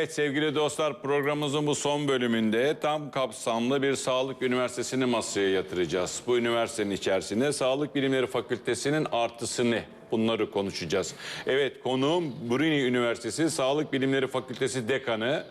Evet sevgili dostlar programımızın bu son bölümünde tam kapsamlı bir sağlık üniversitesini masaya yatıracağız. Bu üniversitenin içerisinde Sağlık Bilimleri Fakültesinin artısı ne? Bunları konuşacağız. Evet konuğum Bruni Üniversitesi Sağlık Bilimleri Fakültesi Dekanı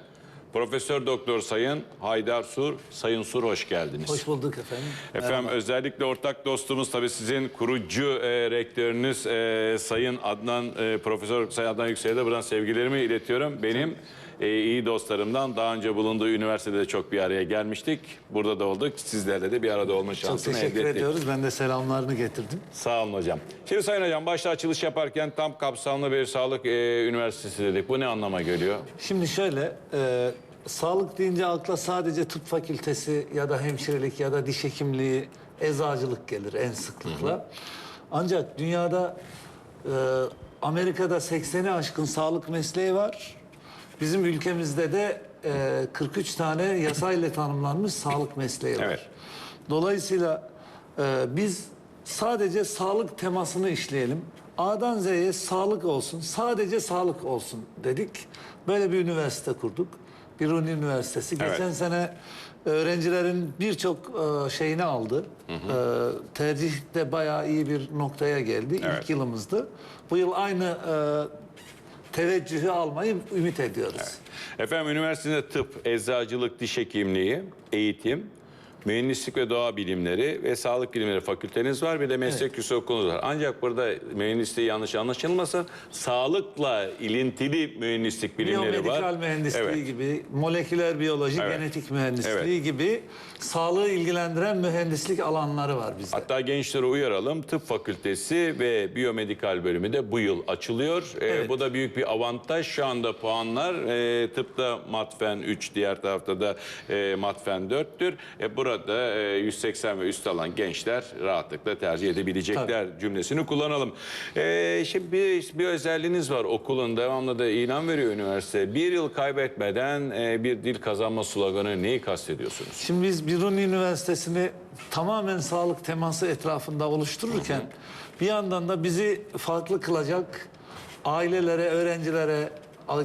Profesör Doktor Sayın Haydar Sur. Sayın Sur hoş geldiniz. Hoş bulduk efendim. Efendim özellikle ortak dostumuz tabii sizin kurucu e, rektörünüz e, Sayın Adnan e, Profesör Sayın Adnan Yüksel'e de buradan sevgilerimi iletiyorum. Benim e, iyi dostlarımdan daha önce bulunduğu üniversitede de çok bir araya gelmiştik. Burada da olduk. Sizlerle de bir arada olma Çok şansını teşekkür elde ettik. ediyoruz. Ben de selamlarını getirdim. Sağ olun hocam. Şimdi Sayın Hocam başta açılış yaparken tam kapsamlı bir sağlık e, üniversitesi dedik. Bu ne anlama geliyor? Şimdi şöyle, e, sağlık deyince akla sadece tıp fakültesi ya da hemşirelik ya da diş hekimliği, eczacılık gelir en sıklıkla. Ancak dünyada, e, Amerika'da 80'i aşkın sağlık mesleği var. Bizim ülkemizde de e, 43 tane yasayla tanımlanmış sağlık mesleği var. Evet. Dolayısıyla e, biz sadece sağlık temasını işleyelim. A'dan Z'ye sağlık olsun, sadece sağlık olsun dedik. Böyle bir üniversite kurduk. Biruni Üniversitesi. Evet. Geçen sene öğrencilerin birçok e, şeyini aldı. E, tercihte bayağı iyi bir noktaya geldi. Evet. İlk yılımızdı. Bu yıl aynı e, teveccühü almayı ümit ediyoruz. Efendim üniversitede tıp, eczacılık, diş hekimliği, eğitim, mühendislik ve doğa bilimleri ve sağlık bilimleri fakülteniz var. Bir de meslek yüksek okulunuz var. Ancak burada mühendisliği yanlış anlaşılmasın. Sağlıkla ilintili mühendislik bilimleri var. Biyomedikal mühendisliği Evet. gibi, moleküler biyoloji, Evet. genetik mühendisliği Evet. gibi sağlığı ilgilendiren mühendislik alanları var bizde. Hatta gençleri uyaralım. Tıp fakültesi ve biyomedikal bölümü de bu yıl açılıyor. Ee, Evet. bu da büyük bir avantaj. Şu anda puanlar e, tıpta matfen 3, diğer tarafta da e, matfen 4'tür. E, burada e, 180 ve üst alan gençler rahatlıkla tercih edebilecekler cümlesini kullanalım. E, şimdi bir, bir özelliğiniz var okulun devamlı da ilan veriyor üniversite. Bir yıl kaybetmeden e, bir dil kazanma sloganı neyi kastediyorsunuz? Şimdi biz Biruni Üniversitesi'ni tamamen sağlık teması etrafında oluştururken bir yandan da bizi farklı kılacak ailelere, öğrencilere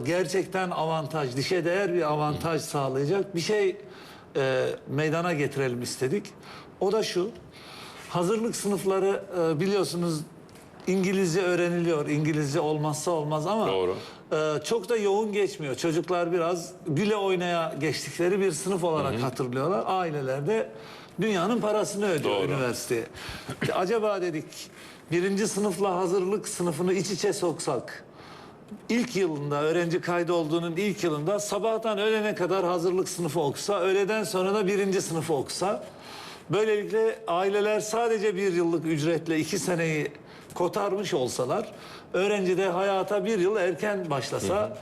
gerçekten avantaj, dişe değer bir avantaj sağlayacak bir şey e, meydana getirelim istedik. O da şu, hazırlık sınıfları e, biliyorsunuz İngilizce öğreniliyor. İngilizce olmazsa olmaz ama Doğru. ee, çok da yoğun geçmiyor. Çocuklar biraz güle oynaya geçtikleri bir sınıf olarak hatırlıyorlar. Aileler de dünyanın parasını ödüyor Doğru. üniversiteye. Acaba dedik birinci sınıfla hazırlık sınıfını iç içe soksak. İlk yılında öğrenci kaydı olduğunun ilk yılında sabahtan öğlene kadar hazırlık sınıfı okusa, öğleden sonra da birinci sınıfı okusa. Böylelikle aileler sadece bir yıllık ücretle iki seneyi kotarmış olsalar, öğrenci de hayata bir yıl erken başlasa,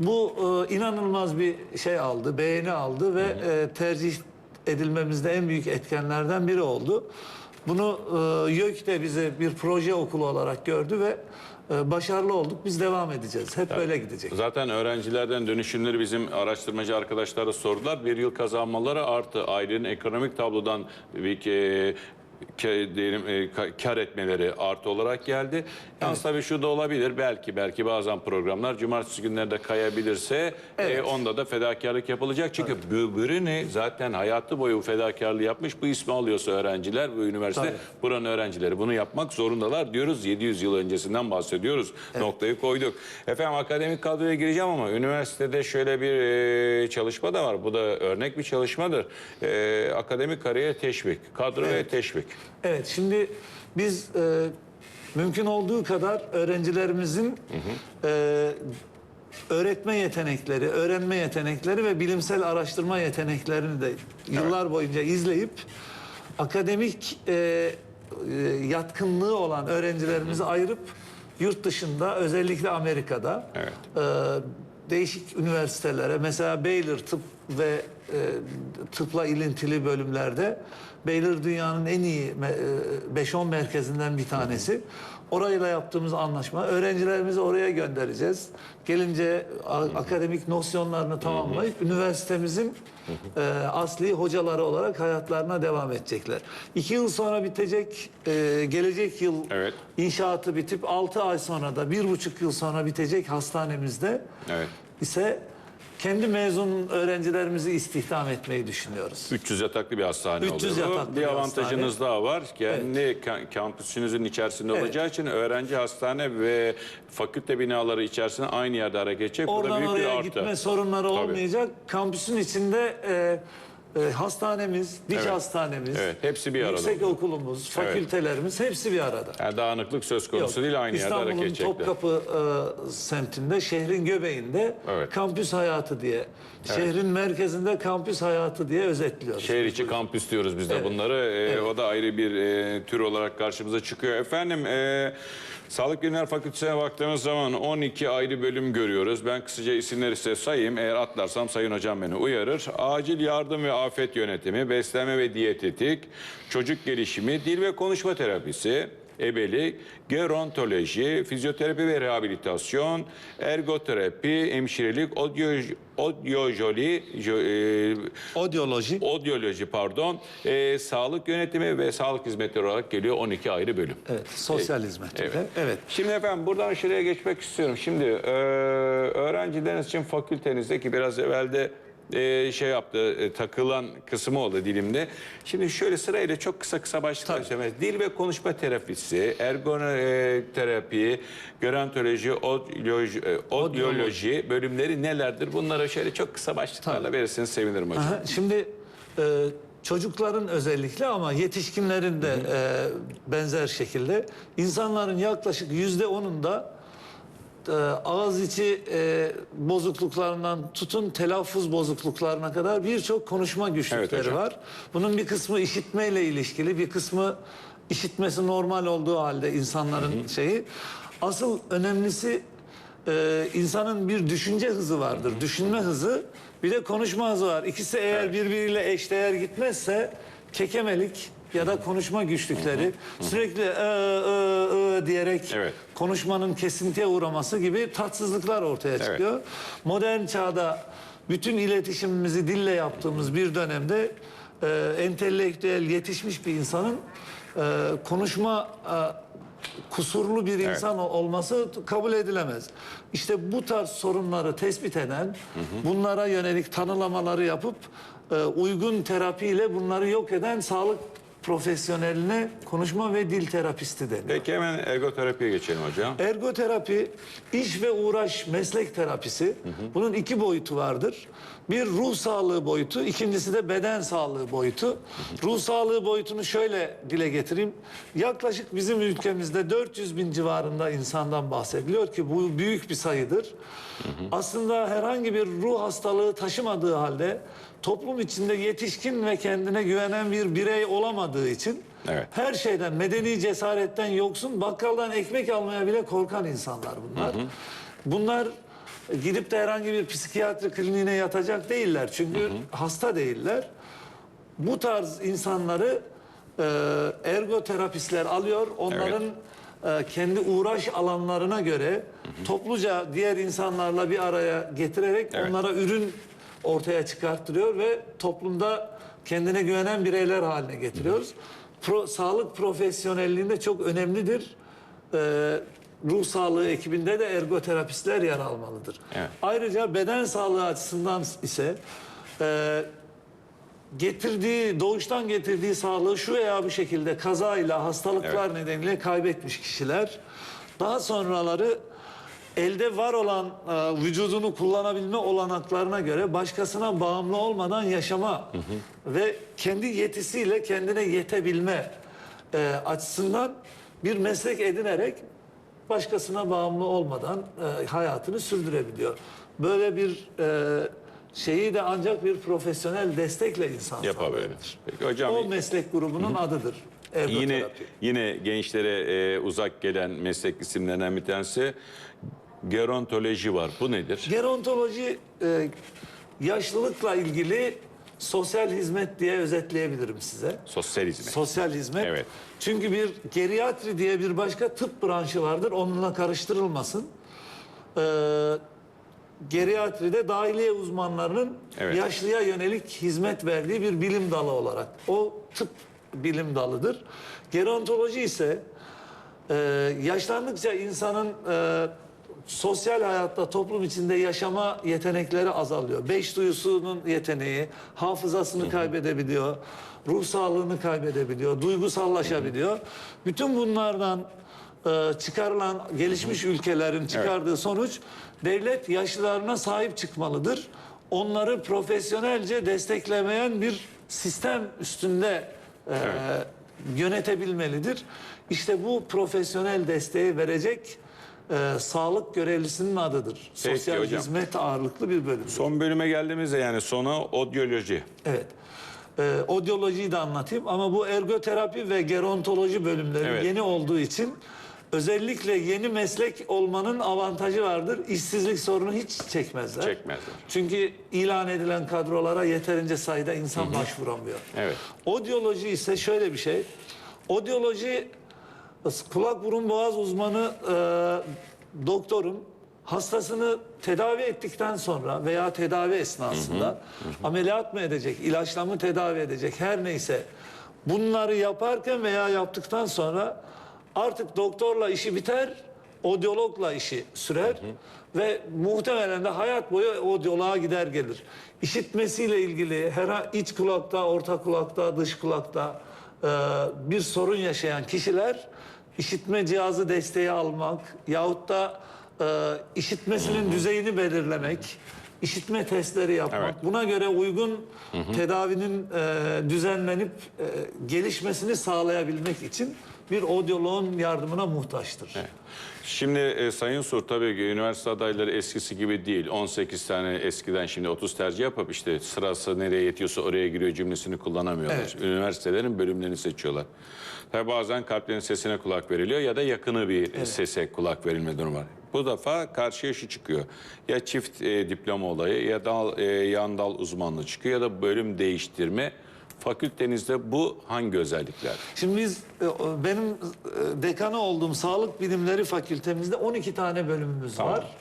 bu e, inanılmaz bir şey aldı, beğeni aldı ve e, tercih edilmemizde en büyük etkenlerden biri oldu. Bunu e, YÖK de bize bir proje okulu olarak gördü ve e, başarılı olduk. Biz devam edeceğiz. Hep böyle gidecek. Zaten öğrencilerden dönüşümleri bizim araştırmacı arkadaşlara sordular. Bir yıl kazanmaları artı ailenin ekonomik tablodan bir ke- diyelim, e, ka- kar etmeleri artı olarak geldi. Yalnız tabii şu da olabilir. Belki belki bazen programlar cumartesi günlerde kayabilirse e, onda da fedakarlık yapılacak. Çünkü Bülbül'ünü zaten hayatı boyu bu fedakarlığı yapmış. Bu ismi alıyorsa öğrenciler ve üniversite Tabii. buranın öğrencileri bunu yapmak zorundalar diyoruz. 700 yıl öncesinden bahsediyoruz. Noktayı koyduk. Efendim akademik kadroya gireceğim ama üniversitede şöyle bir e, çalışma da var. Bu da örnek bir çalışmadır. E, akademik kariyer teşvik, kadro ve teşvik. Evet, şimdi biz e, mümkün olduğu kadar öğrencilerimizin e, öğretme yetenekleri, öğrenme yetenekleri ve bilimsel araştırma yeteneklerini de yıllar boyunca izleyip akademik e, e, yatkınlığı olan öğrencilerimizi ayırıp yurt dışında özellikle Amerika'da Evet. e, değişik üniversitelere mesela Baylor tıp ve e, tıpla ilintili bölümlerde Baylor dünyanın en iyi me- e, 5-10 merkezinden bir tanesi. Orayla yaptığımız anlaşma öğrencilerimizi oraya göndereceğiz. Gelince akademik nosyonlarını tamamlayıp üniversitemizin e, asli hocaları olarak hayatlarına devam edecekler. İki yıl sonra bitecek, e, gelecek yıl Evet. İnşaatı bitip 6 ay sonra da bir buçuk yıl sonra bitecek hastanemizde Evet. ise kendi mezun öğrencilerimizi istihdam etmeyi düşünüyoruz. 300 yataklı bir hastane 300 oluyor. yataklı bir bir avantajınız hastane. daha var. Kendi ka- kampüsünüzün içerisinde Evet. olacağı için öğrenci hastane ve fakülte binaları içerisinde aynı yerde hareket edecek. Bu da Oradan büyük bir oraya artı. gitme sorunları olmayacak. Kampüsün içinde e, e, hastanemiz, diş Evet. hastanemiz, Evet, hepsi bir arada. yüksek okulumuz, fakültelerimiz hepsi bir arada. Yani dağınıklık söz konusu Yok, değil aynı yerde hareket İstanbul'un edecekler. Topkapı e, semtinde, şehrin göbeğinde Evet. kampüs hayatı diye, şehrin merkezinde kampüs hayatı diye özetliyoruz. Şehir içi kampüs diyoruz biz de bunları. Ee, O da ayrı bir e, tür olarak karşımıza çıkıyor. Efendim e, Sağlık Bilimler Fakültesi'ne baktığımız zaman 12 ayrı bölüm görüyoruz. Ben kısaca isimleri size sayayım. Eğer atlarsam Sayın Hocam beni uyarır. Acil yardım ve afet yönetimi, beslenme ve diyetetik, çocuk gelişimi, dil ve konuşma terapisi, ebelik, gerontoloji, fizyoterapi ve rehabilitasyon, ergoterapi, hemşirelik, audio, audioloji, jo- e, Odyoloji. Odyoloji pardon, e, sağlık yönetimi ve sağlık hizmetleri olarak geliyor 12 ayrı bölüm. Evet, sosyal hizmet. Evet. Evet. Şimdi efendim buradan şuraya geçmek istiyorum. Şimdi e, öğrencileriniz için fakültenizdeki biraz evvelde e, şey yaptı, e, takılan kısmı oldu dilimde. Şimdi şöyle sırayla çok kısa kısa başlıklar söylemez. Dil ve konuşma terapisi, ergonoterapi, gerontoloji, odyoloji, e, odyoloji bölümleri nelerdir? Bunlara şöyle çok kısa başlıklarla verirseniz sevinirim hocam. Aha, Şimdi e, çocukların özellikle ama yetişkinlerin de e, benzer şekilde insanların yaklaşık yüzde onunda e, ağız içi e, bozukluklarından tutun telaffuz bozukluklarına kadar birçok konuşma güçlükleri hocam. var. Bunun bir kısmı işitmeyle ilişkili, bir kısmı işitmesi normal olduğu halde insanların şeyi. Asıl önemlisi e, insanın bir düşünce hızı vardır. Düşünme hızı bir de konuşma hızı var. İkisi eğer birbiriyle eşdeğer gitmezse kekemelik ya da konuşma güçlükleri sürekli ı, ı, ı diyerek Evet. konuşmanın kesintiye uğraması gibi tatsızlıklar ortaya çıkıyor. Modern çağda bütün iletişimimizi dille yaptığımız bir dönemde e, entelektüel yetişmiş bir insanın e, konuşma e, kusurlu bir insan olması kabul edilemez. İşte bu tarz sorunları tespit eden, bunlara yönelik tanılamaları yapıp e, uygun terapiyle bunları yok eden sağlık profesyoneline konuşma ve dil terapisti deniyor. Peki hemen ergoterapiye geçelim hocam. Ergoterapi iş ve uğraş meslek terapisi. Bunun iki boyutu vardır. Bir ruh sağlığı boyutu, ikincisi de beden sağlığı boyutu. Ruh sağlığı boyutunu şöyle dile getireyim. Yaklaşık bizim ülkemizde 400 bin civarında insandan bahsediliyor ki bu büyük bir sayıdır. Aslında herhangi bir ruh hastalığı taşımadığı halde toplum içinde yetişkin ve kendine güvenen bir birey olamadığı için Evet. her şeyden, medeni cesaretten yoksun, bakkaldan ekmek almaya bile korkan insanlar bunlar. Bunlar gidip de herhangi bir psikiyatri kliniğine yatacak değiller. Çünkü hasta değiller. Bu tarz insanları e, ergoterapistler alıyor. Onların e, kendi uğraş alanlarına göre topluca diğer insanlarla bir araya getirerek Evet. onlara ürün ortaya çıkarttırıyor ve toplumda kendine güvenen bireyler haline getiriyoruz. Pro- sağlık profesyonelliğinde çok önemlidir. Ee, ruh sağlığı ekibinde de ergoterapistler yer almalıdır. Evet. Ayrıca beden sağlığı açısından ise e, getirdiği, doğuştan getirdiği sağlığı şu veya bu şekilde kazayla, hastalıklar nedeniyle kaybetmiş kişiler daha sonraları elde var olan e, vücudunu kullanabilme olanaklarına göre başkasına bağımlı olmadan yaşama ve kendi yetisiyle kendine yetebilme e, açısından bir meslek edinerek başkasına bağımlı olmadan e, hayatını sürdürebiliyor. Böyle bir e, şeyi de ancak bir profesyonel destekle insan Yapabilir. Peki hocam O meslek grubunun adıdır. yine yine gençlere e, uzak gelen meslek isimlerinden bir tanesi gerontoloji var. Bu nedir? Gerontoloji e, yaşlılıkla ilgili sosyal hizmet diye özetleyebilirim size. Sosyal hizmet. Sosyal hizmet. Evet. Çünkü bir geriatri diye bir başka tıp branşı vardır. Onunla karıştırılmasın. Ee, geriatride dahiliye uzmanlarının Evet. yaşlıya yönelik hizmet verdiği bir bilim dalı olarak. O tıp bilim dalıdır. Gerontoloji ise e, yaşlandıkça insanın e, sosyal hayatta toplum içinde yaşama yetenekleri azalıyor. Beş duyusunun yeteneği, hafızasını kaybedebiliyor, ruh sağlığını kaybedebiliyor, duygusallaşabiliyor. Bütün bunlardan e, çıkarılan gelişmiş ülkelerin çıkardığı sonuç devlet yaşlılarına sahip çıkmalıdır. Onları profesyonelce desteklemeyen bir sistem üstünde e, yönetebilmelidir. İşte bu profesyonel desteği verecek e, sağlık görevlisinin adıdır. Peki Sosyal hocam. hizmet ağırlıklı bir bölüm. Son bölüme geldiğimizde yani sona odyoloji. Evet. Ee, odyolojiyi de anlatayım ama bu ergoterapi ve gerontoloji bölümleri Evet. yeni olduğu için özellikle yeni meslek olmanın avantajı vardır. İşsizlik sorunu hiç çekmezler. Çekmezler. Çünkü ilan edilen kadrolara yeterince sayıda insan başvuramıyor. Evet. Odyoloji ise şöyle bir şey. Odyoloji kulak burun boğaz uzmanı e, doktorun hastasını tedavi ettikten sonra veya tedavi esnasında ameliyat mı edecek, ilaçla mı tedavi edecek her neyse bunları yaparken veya yaptıktan sonra artık doktorla işi biter, odyologla işi sürer ve muhtemelen de hayat boyu odyoloğa gider gelir. İşitmesiyle ilgili her iç kulakta, orta kulakta, dış kulakta e, bir sorun yaşayan kişiler işitme cihazı desteği almak yahut da e, işitmesinin düzeyini belirlemek, işitme testleri yapmak, Evet. buna göre uygun tedavinin e, düzenlenip e, gelişmesini sağlayabilmek için bir odyoloğun yardımına muhtaçtır. Şimdi e, Sayın Sur tabii ki üniversite adayları eskisi gibi değil. 18 tane eskiden şimdi 30 tercih yapıp işte sırası nereye yetiyorsa oraya giriyor cümlesini kullanamıyorlar. Evet. Üniversitelerin bölümlerini seçiyorlar. Tabii bazen kalplerin sesine kulak veriliyor ya da yakını bir sese kulak verilme durumu var. Bu defa karşıya şu çıkıyor. Ya çift e, diploma olayı ya da e, yan dal uzmanlığı çıkıyor ya da bölüm değiştirme. Fakültenizde bu hangi özellikler? Şimdi biz e, benim e, dekanı olduğum Sağlık Bilimleri Fakültemizde 12 tane bölümümüz Tamam. var.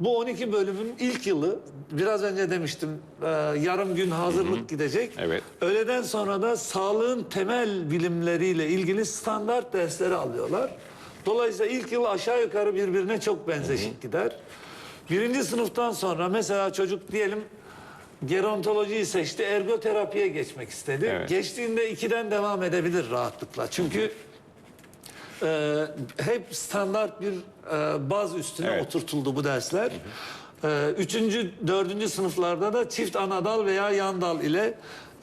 Bu 12 bölümün ilk yılı biraz önce demiştim e, yarım gün hazırlık gidecek. Evet. Öğleden sonra da sağlığın temel bilimleriyle ilgili standart dersleri alıyorlar. Dolayısıyla ilk yıl aşağı yukarı birbirine çok benzeşik gider. Birinci sınıftan sonra mesela çocuk diyelim gerontolojiyi seçti, ergoterapiye geçmek istedi. Evet. Geçtiğinde ikiden devam edebilir rahatlıkla. Çünkü e, hep standart bir e, baz üstüne Evet. oturtuldu bu dersler. E, üçüncü, dördüncü sınıflarda da çift anadal veya yandal ile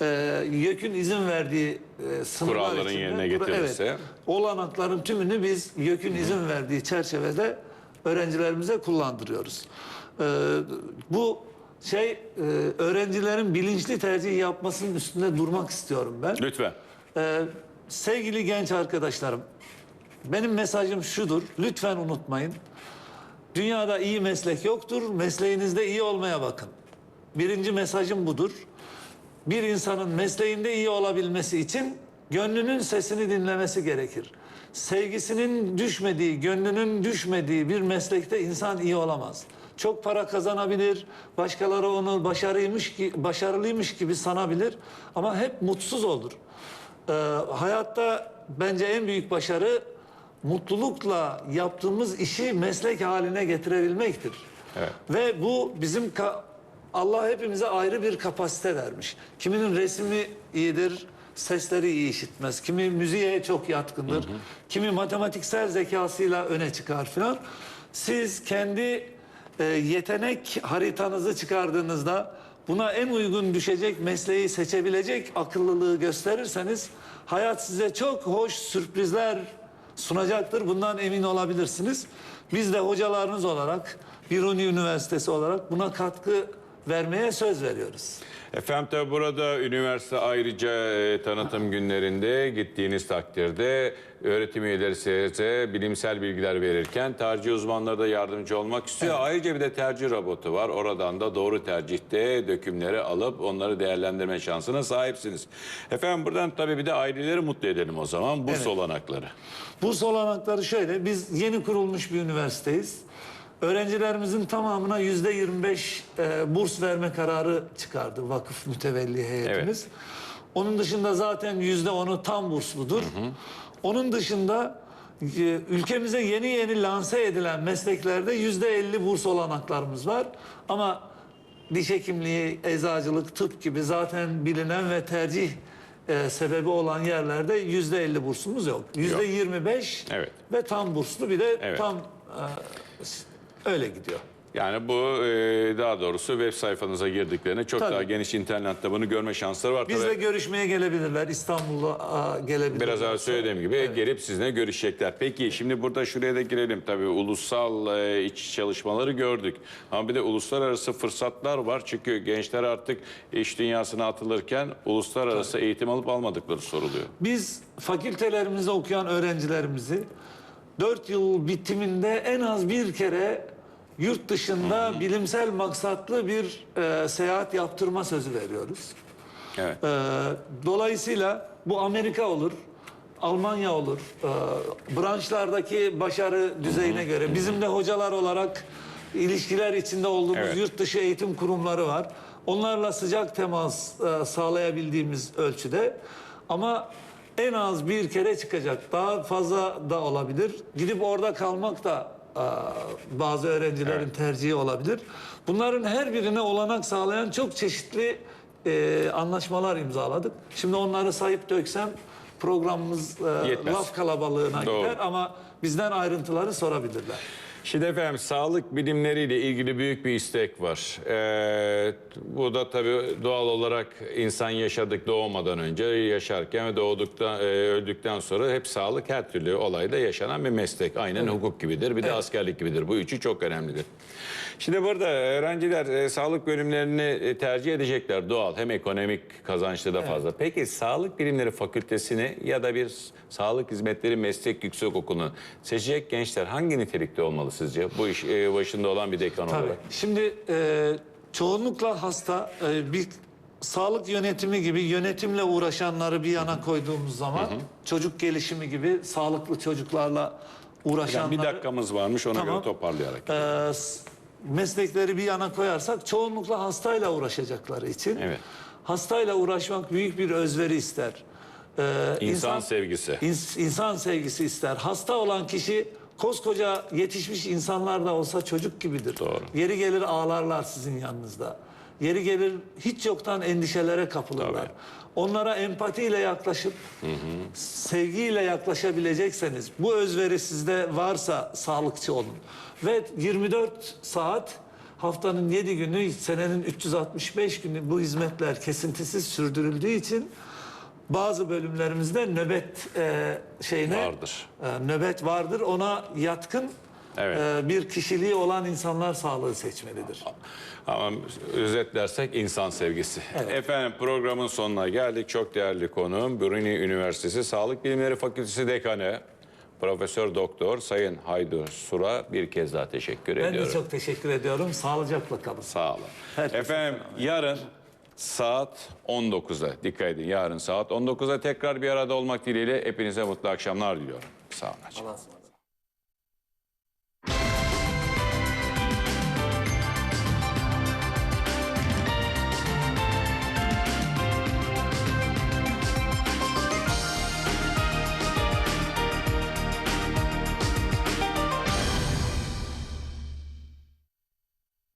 e, YÖK'ün izin verdiği e, sınırlar Kuralların içinde- yerine getirilse. Evet, olanakların tümünü biz YÖK'ün izin verdiği çerçevede öğrencilerimize kullandırıyoruz. E, bu şey e, öğrencilerin bilinçli tercih yapmasının üstünde durmak istiyorum ben. Lütfen. Ee, sevgili genç arkadaşlarım, benim mesajım şudur. Lütfen unutmayın. Dünyada iyi meslek yoktur. Mesleğinizde iyi olmaya bakın. Birinci mesajım budur. Bir insanın mesleğinde iyi olabilmesi için gönlünün sesini dinlemesi gerekir. Sevgisinin düşmediği, gönlünün düşmediği bir meslekte insan iyi olamaz. Çok para kazanabilir, başkaları onu başarıymış ki başarılıymış gibi sanabilir ama hep mutsuz olur. Ee, hayatta bence en büyük başarı mutlulukla yaptığımız işi meslek haline getirebilmektir. Evet. Ve bu bizim Allah hepimize ayrı bir kapasite vermiş. Kiminin resmi iyidir, sesleri iyi işitmez. Kimi müziğe çok yatkındır. Kimi matematiksel zekasıyla öne çıkar filan. Siz kendi e, yetenek haritanızı çıkardığınızda buna en uygun düşecek mesleği seçebilecek akıllılığı gösterirseniz hayat size çok hoş sürprizler sunacaktır. Bundan emin olabilirsiniz. Biz de hocalarınız olarak Biruni Üniversitesi olarak buna katkı vermeye söz veriyoruz. Efendim tabi burada üniversite ayrıca e, tanıtım günlerinde gittiğiniz takdirde öğretim üyeleri size bilimsel bilgiler verirken tercih uzmanları da yardımcı olmak istiyor. Ayrıca bir de tercih robotu var. Oradan da doğru tercihte dökümleri alıp onları değerlendirme şansına sahipsiniz. Efendim buradan tabii bir de aileleri mutlu edelim o zaman. Burs Evet. olanakları. Burs olanakları şöyle, biz yeni kurulmuş bir üniversiteyiz. Öğrencilerimizin tamamına yüzde 25 e, burs verme kararı çıkardı vakıf mütevelli heyetimiz. Onun dışında zaten yüzde onu tam bursludur. Onun dışında e, ülkemize yeni yeni lanse edilen mesleklerde yüzde elli burs olanaklarımız var. Ama diş hekimliği, eczacılık, tıp gibi zaten bilinen ve tercih e, sebebi olan yerlerde yüzde elli bursumuz yok. Yüzde yirmi beş Evet. ve tam burslu bir de Evet. tam e, öyle gidiyor. Yani bu e, daha doğrusu web sayfanıza girdiklerinde çok Tabii. daha geniş internette bunu görme şansları var. Bizle Tabii görüşmeye gelebilirler. İstanbul'a gelebilirler. Biraz evvel söylediğim gibi gelip sizinle görüşecekler. Peki şimdi burada şuraya da girelim. Tabii ulusal e, iç çalışmaları gördük. Ama bir de uluslararası fırsatlar var. Çünkü gençler artık iş dünyasına atılırken uluslararası eğitim alıp almadıkları soruluyor. Biz fakültelerimizde okuyan öğrencilerimizi 4 yıl bitiminde en az bir kere yurt dışında bilimsel maksatlı bir e, seyahat yaptırma sözü veriyoruz. Evet. E, dolayısıyla bu Amerika olur, Almanya olur. E, branşlardaki başarı düzeyine göre. Bizim de hocalar olarak ilişkiler içinde olduğumuz Evet. yurt dışı eğitim kurumları var. Onlarla sıcak temas e, sağlayabildiğimiz ölçüde. Ama en az bir kere çıkacak. Daha fazla da olabilir. Gidip orada kalmak da e, bazı öğrencilerin tercihi olabilir. Bunların her birine olanak sağlayan çok çeşitli e, anlaşmalar imzaladık. Şimdi onları sayıp döksem programımız e, Yetmez. laf kalabalığına Doğru. gider ama bizden ayrıntıları sorabilirler. Şimdi efendim sağlık bilimleriyle ilgili büyük bir istek var. Ee, bu da tabii doğal olarak insan yaşadık doğmadan önce, yaşarken ve doğduktan, e, öldükten sonra hep sağlık her türlü olayda yaşanan bir meslek. Aynen hukuk gibidir, bir de askerlik gibidir. Bu üçü çok önemlidir. Şimdi burada öğrenciler e, sağlık bölümlerini e, tercih edecekler doğal. Hem ekonomik kazançlı da fazla. Peki sağlık bilimleri fakültesini ya da bir sağlık hizmetleri meslek yüksek okulunu seçecek gençler hangi nitelikte olmalı sizce? Bu iş e, başında olan bir dekan Tabii. olarak. Şimdi e, çoğunlukla hasta e, bir sağlık yönetimi gibi yönetimle uğraşanları bir yana koyduğumuz zaman çocuk gelişimi gibi sağlıklı çocuklarla uğraşanları Yani bir dakikamız varmış ona Tamam. göre toparlayarak. e, s- meslekleri bir yana koyarsak çoğunlukla hastayla uğraşacakları için Evet. hastayla uğraşmak büyük bir özveri ister. E, İnsan sevgisi. İns- insan sevgisi ister. Hasta olan kişi koskoca yetişmiş insanlar da olsa çocuk gibidir. Doğru. Yeri gelir ağlarlar sizin yanınızda. Yeri gelir hiç yoktan endişelere kapılırlar. Tabii. Onlara empatiyle yaklaşıp sevgiyle yaklaşabilecekseniz bu özveri sizde varsa sağlıkçı olun. Ve 24 saat haftanın 7 günü senenin 365 günü bu hizmetler kesintisiz sürdürüldüğü için bazı bölümlerimizde nöbet e, şeyine Vardır. e, nöbet vardır. Ona yatkın Evet. e, bir kişiliği olan insanlar sağlığı seçmelidir. Ama özetlersek insan sevgisi. Efendim programın sonuna geldik. Çok değerli konuğum Bruni Üniversitesi Sağlık Bilimleri Fakültesi Dekanı Profesör Doktor Sayın Haydur Sur'a bir kez daha teşekkür Ben ediyorum. de çok teşekkür ediyorum. Sağlıcakla kalın. Sağ olun. Herkese Efendim yarın saat 19'a dikkat edin. Yarın saat 19'a tekrar bir arada olmak dileğiyle hepinize mutlu akşamlar diliyorum. Sağ olun. Allah'a.